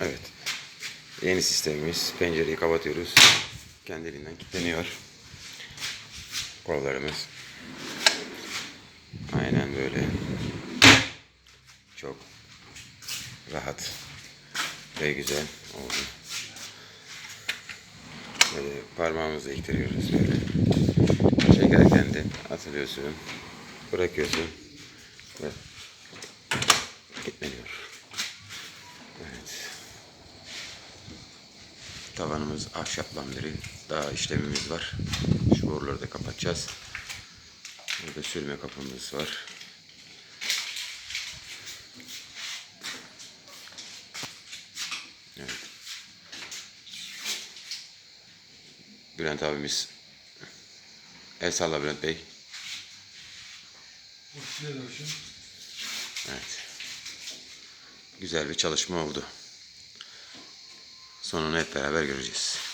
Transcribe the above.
Evet. Yeni sistemimiz. Pencereyi kapatıyoruz. Kendiliğinden kilitleniyor. Kollarımız. Aynen böyle. Çok rahat ve güzel oldu. Böyle parmağımızla ittiriyoruz böyle. Çekerken de atılıyorsun. Bırakıyorsun. Ve kilitleniyor. Evet. Tavanımız ahşap lambiri. Daha işlemimiz var. Şu boruları da kapatacağız. Burada sürme kapımız var. Evet. Bülent abimiz. El salla Bülent Bey. Evet. Güzel bir çalışma oldu. Sonunu hep beraber göreceğiz.